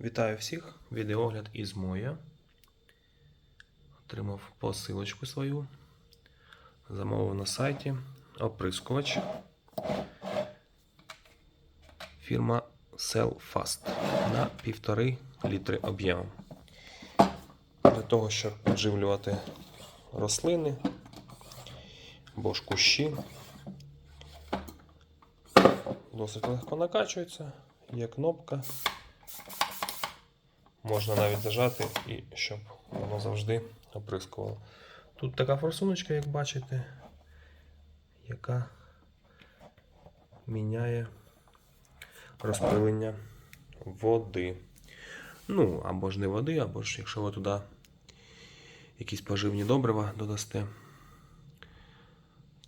Вітаю всіх! Відеогляд із Моя. Отримав посилочку свою. Замовив на сайті оприскувач. Фірма Cellfast на 1,5 літри об'ємом. Для того, щоб підживлювати рослини або ж кущі. Досить легко накачується, є кнопка. Можна навіть зажати і щоб воно завжди оприскувало. Тут така форсуночка, як бачите, яка міняє розпилення води. Ну, або ж не води, або ж якщо ви туди якісь поживні добрива додасте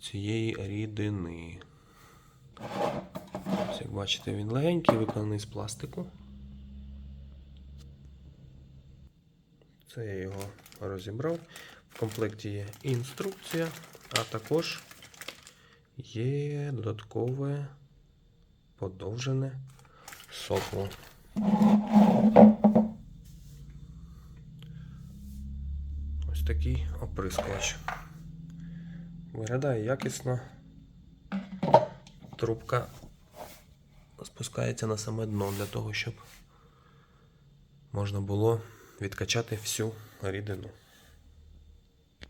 цієї рідини. Ось, як бачите, він легенький, виконаний з пластику. Це я його розібрав. В комплекті є інструкція, а також є додаткове подовжене сопло. Ось такий оприскувач. Виглядає якісно. Трубка спускається на саме дно для того, щоб можна було відкачати всю рідину.